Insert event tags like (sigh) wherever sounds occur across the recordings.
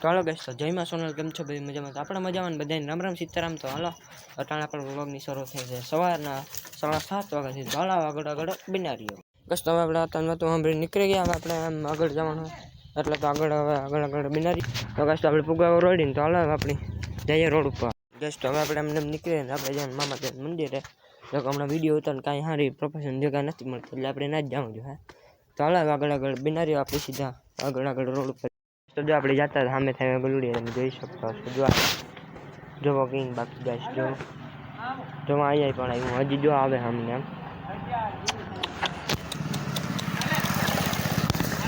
તો હાલો ગેસ તો જયમાં સોનલ, કેમ છો? બધી મજામાં? તો આપણે મજામાં બધાને રામ રામ સીતારામ. તો હાલો, અટાણે આપણે વ્લોગની શરૂ થઈ છે. સવારના સાડા સાત વાગ્યાથી તો હાલો આગળ આગળ બિનારીઓ. બસ તો હવે આપણે હતા તો સાંભળી નીકળી ગયા, આપણે આમ આગળ જવાનું. એટલે તો આગળ હવે આગળ આગળ બિનારી. તો ગેસ આપણે પુગાવો રોડીને તો હાલો આપણી જઈએ રોડ ઉપર. ગેસ તો હવે આપણે એમને એમ નીકળીએ ને આપણે જઈએ મામા મંદિરે તો હમણાં વીડિયો ઉતાર કાંઈ સારી પ્રોફેશન જગ્યા નથી મળતી, એટલે આપણે ના જ જવું હા. તો હાલો આગળ આગળ બિનારીઓ આપણે સીધા આગળ આગળ રોડ ઉપર. તો જો આપણે જતા સામે થાય ગલુડી તમે જોઈ શકતા હશો. જો જોવો કિંગ બાકી જાય જો. જો અહીંયા પણ આવ્યું, હજી જો આવે સામને એમ.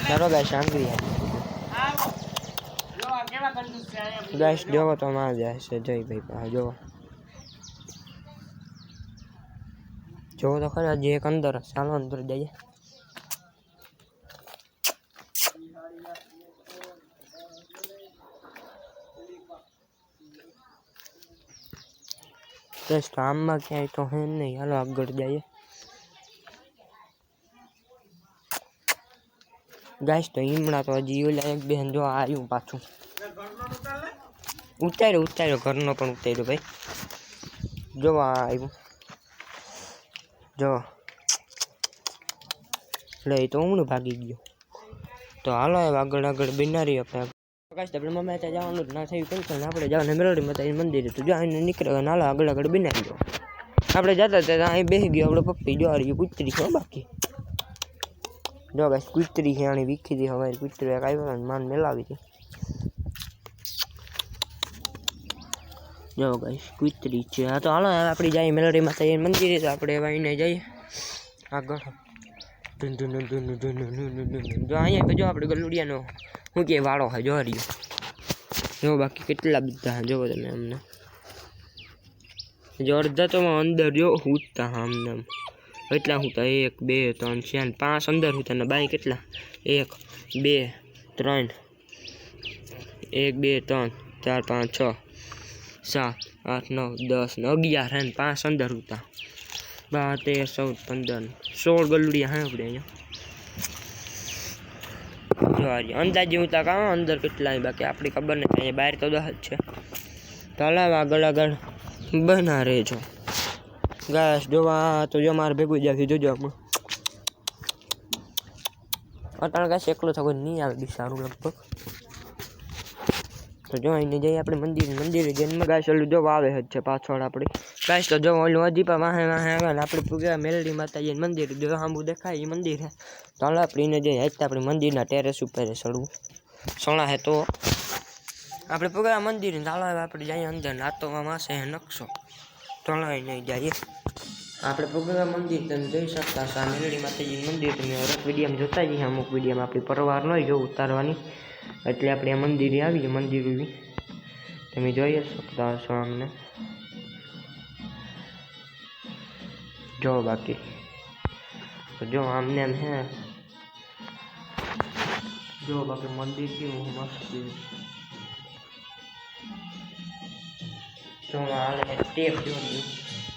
ચાલો ગાય શાંતિ ગાઈશ જોવો તો માં જાય છે જય ભાઈ જોવો. જોવો તો ખરા, હજી એક અંદર. ચાલો અંદર જઈએ. બસ આમમાં ક્યાંય તો હે નહીં. હાલો આગળ જઈએ. ગાઈસ, તો ઈમણા તો હજી ઓલા એક બેન જો આવ્યું પાછું. ઉતાર્યો ઉતાર્યો. ઘરનો પણ ઉતાર્યો ભાઈ. જો આવ્યું. જો. એટલે એ તો હું ભાગી ગયો. તો હાલો આગળ આગળ બિનારી આપણે પ્રકાશ ડબલમાં મેં જવાનું ના થયું. કેન્સલ આપણે જવાનું મેરોડી માતાજી મંદિરે, તો જો અહીંને નીકળ્યા નાલા આગળ આગળ બનાવી દો આપણે જતા હતા અહીં બેસી ગયો આપણે પપ્પી જો આવી કુતરી છે બાકી. જો ગાઈસ, કુતરી છે, આની વીખી હતી હવે કુતરી એક આવ્યો ને માન મેલાવી હતી. જો ગાઈસ, કુતરી છે. હા, તો હાલો આપણે જઈએ મેલોડી માતાજી મંદિરે, તો આપણે વાઈને જઈએ. આગળ. જો અહીંયા જો આપણે ગલુડિયાનો શું કે વાળો છે જો રહ્યો. જો બાકી કેટલા બધા જોવો તમે અમને. જો અડધા તો અંદર જો હું હા, અમને એટલા કેટલા હુંતા, એક, બે, ત્રણ, ચાર, પાંચ અંદર હુંતા ને બાય કેટલા? એક, બે, ત્રણ. એક, બે, ત્રણ, ચાર, પાંચ, છ, સાત, આઠ, નવ, દસ ને અગિયાર હે ને પાંચ અંદર હુંતા. બાર, તેર, ચૌદ, પંદર, સોળ ગલુડિયા હા આપણે અહીંયા. જો અંદાજે હું તક આવો અંદર કેટલા બાકી આપણી ખબર નથી, અહીંયા બહાર તો દસ છે. તલાવ આગળ આગળ બના રહેજો ગાસ જોવા તો જો મારે ભેગું જાય જોજો હમણાં અટાણ ગાસ એકલો થકો નહીં આવે બી સારું લગભગ. તો જો અહીં જઈએ આપણે મંદિર, મંદિરે જન્મ ગાય ઓલું જો વાવે જ છે પાછળ આપણે. ગાય તો જો ઓલું હજી પણ વાહે વાહે આવે આપણે પૂગ્યા મેલડી માતાજી મંદિર જો આંબુ દેખાય એ મંદિર હે. તો હાલો આપણે એને જઈએ આજ આપણે મંદિરના ટેરેસ ઉપર ચડવું સણા હે તો આપણે પૂગ્યા મંદિર ને ચાલો હવે આપણે જઈએ અંદર નાતોમાં માસે હે નકશો તો હાલો એને જઈએ આપણે પૂગ્યા મંદિર તમે જોઈ શકતા છો આ મેલડી માતાજી મંદિર તમે હરેક વિડીયામાં જોતા જઈએ અમુક વિડીયામાં આપણી પરવાર નહીં જો ઉતારવાની એટલે આપણે આ મંદિરે આવીએ મંદિર ઊભી તમે જોઈ જ શકતા હશો અમને જો બાકી તો જો આમને એમ હે જો બાકી મંદિર કેવું મસ્ત. જો હાલે ટેપ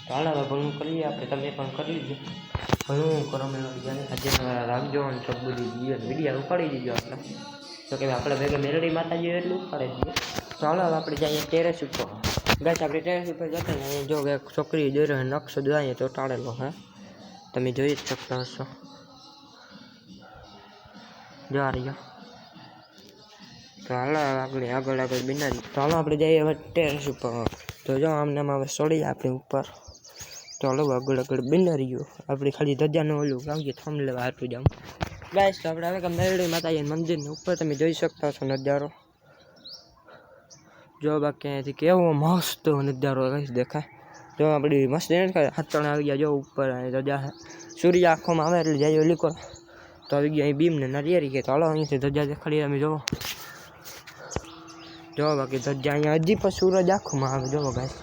હવે ભણું કરીએ આપણે. તમે પણ કરી લીધું કરો, મેં આજે રાખજો અને સબ વીડિયો ઉપાડી દીધો આપણે. તો કે આપણે ભેગા મેરડી માતાજી એટલું ઉપાડી દઈએ ચાલો હવે આપણે જઈએ ટેરેસ ઉપર. ગાય આપણે ટેરેસ ઉપર જતા ને જો એક છોકરી હોય નકશો દોરાય તો ટાળેલો, હે. તમે જોઈ જ શકતા હશો. જો આ રહ્યો. હાલો, આપણે આગળ આગળ બિનારી. ચાલો આપણે જઈએ હવે ટેરેસ ઉપર. તો જો, આમને આમ હવે ચડી આપણે ઉપર. તો આગળ આગળ બિનારીઓ. આપણે ખાલી ધજાનું ઓલું કાંઈ થમ લેવા હાટું જાઉં ગાઈસ તો આપણે હવે કે મેરડી માતાજી મંદિરની ઉપર તમે જોઈ શકતા છો નજારો. જો બાકી અહીંયાથી કેવો મસ્ત નજારો ગાઈસ દેખાય. જો આપણી મસ્ત હાથણ આવી ગયા જો, ઉપર ધજા સૂર્ય આંખોમાં આવે એટલે જાય ઓલી કરો તો આવી ગયા અહીં બીમ ને નરિયેરી કે ચાલો અહીંયાથી ધજા દેખાડી અમે જોવો જો બાકી ધજા અહીંયા હજી પણ સૂરજ આખુંમાં આવે, જો ગાઈસ.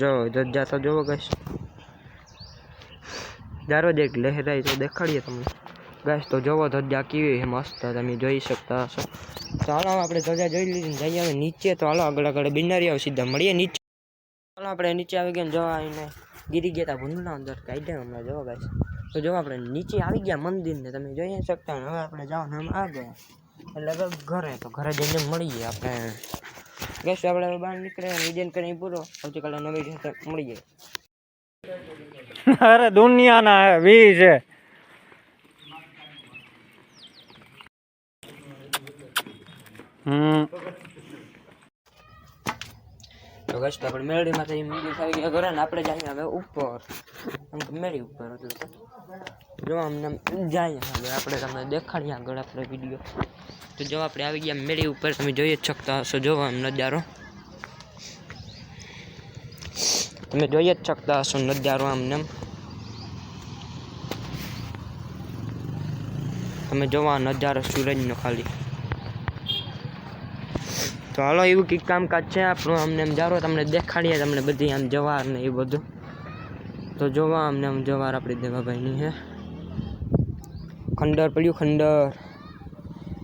જો ધજા તો જોવો ગાઈસ. દરરોજ એક લહેરાય તો દેખાડીએ તમને. ગાઈસ, તો જોવો ધજા કેવી મસ્ત તમે જોઈ શકતા હશો. હાલો આપણે ધજા જોઈ લીધી જઈએ હવે નીચે. તો હાલો, આગળ આગળ બિનારી આવ સીધા મળીએ નીચે. ચાલો આપણે નીચે આવી ગયા જવા આવીને ગીરી ગયા તા ભૂંડના અંદર. કાઢ્યા હમણાં, જોવો ગાઈસ. તો જો આપણે નીચે આવી ગયા મંદિરને તમે જોઈ શકતા હવે આપણે જવાનું આમ ગયા એટલે ઘરે તો ઘરે જઈને મળીએ આપણે. ગેસ આપણે બહાર નીકળે વિજન કરીને પૂરો. આવતીકાલે નવી રીતે મળીએ. (laughs) અરે દુનિયાના વી છે હમ. તો ગસ્ટ આપણે મેળડીમાં થઈ મંદિર થઈ ગયા ઘરે ને આપણે જઈએ હવે ઉપર. આમ મેળી ઉપર એટલે તો. જો અમને જાય હવે આપણે તમને દેખાડીએ આગળ આપણે વીડિયો તો જો આપણે આવી ગયા મેળી ઉપર. તમે જોઈ જ શકતા હશો. જોવા આમ નજારો. તમે જોઈ જ શકતા હશો નજારો આમને આમ. તમે જોવા નજારો સૂરજનો ખાલી. તો હાલો, એવું કંઈક કામકાજ છે આપણું અમને એમ. જારો, તમને દેખાડીએ, તમને બધી આમ જવાર ને એ બધું. તો જોવા, અમને આમ જવાર આપણી દેવાભાઈની હે. ખંડર પડ્યું, ખંડર.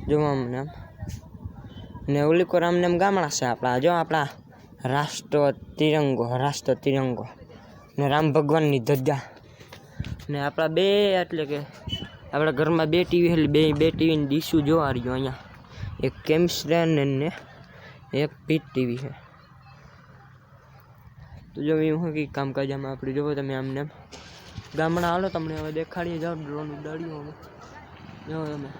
જોવા અમને આમ. ને ઓલી આમને એમ ગામડા છે આપણા. જો આપણા રાષ્ટ્ર તિરંગો રાષ્ટ્ર તિરંગો. ને રામ ભગવાનની ધજા. ને આપણા બે, એટલે કે આપણા ઘરમાં બે ટીવી એટલે બે બે ટીવીની ડીશું જોવા રહ્યો અહીંયા. એક કેમ્સ્ટ્રેન ને એક પીટ ટીવી છે. તો જો એવું હોય કે કામકાજ આમાં આપણે જોવો તમે આમને. ગામડા હાલો, તમને હવે દેખાડીએ જાઓ, ડ્રોન ઉડાડ્યું હવે. જો તમે.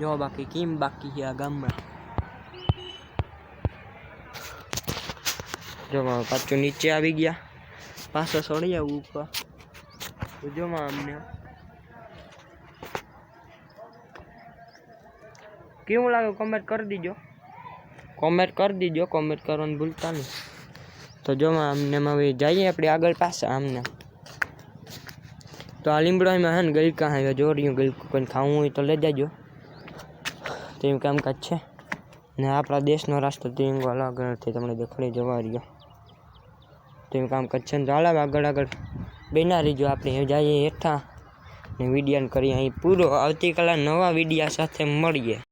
જો બાકી, કેમ બાકી છે આ ગામડા? જો પાછું નીચે આવી ગયા. પાછો સડી આવું ઉપર તો જો અમને કેવું લાગે કમેન્ટ કરી દીજો. કોમેન્ટ કરી દીજો કોમેન્ટ કરવાનું ભૂલતા નહીં. તો જોમાં અમને હવે જઈએ આપણે આગળ પાસે આમને. તો આ લીમડોમાં હે ને ગલકા આવ્યા જોડ્યું ગલકું કોઈ ખાવું હોય તો લઈ જાજો. તો એવું કામકાજ છે. ને આપણા દેશનો રાષ્ટ્ર તિરંગો અલગ અલગથી તમને દેખાડી જવા રહ્યો. તો એવું કામકાજ છે ને તો હાલ હવે આગળ આગળ બેના રહીજો આપણે જઈએ હેઠા. ને વીડિયો કરીએ અહીં પૂરો. આવતીકાલે નવા વિડીયા સાથે મળીએ.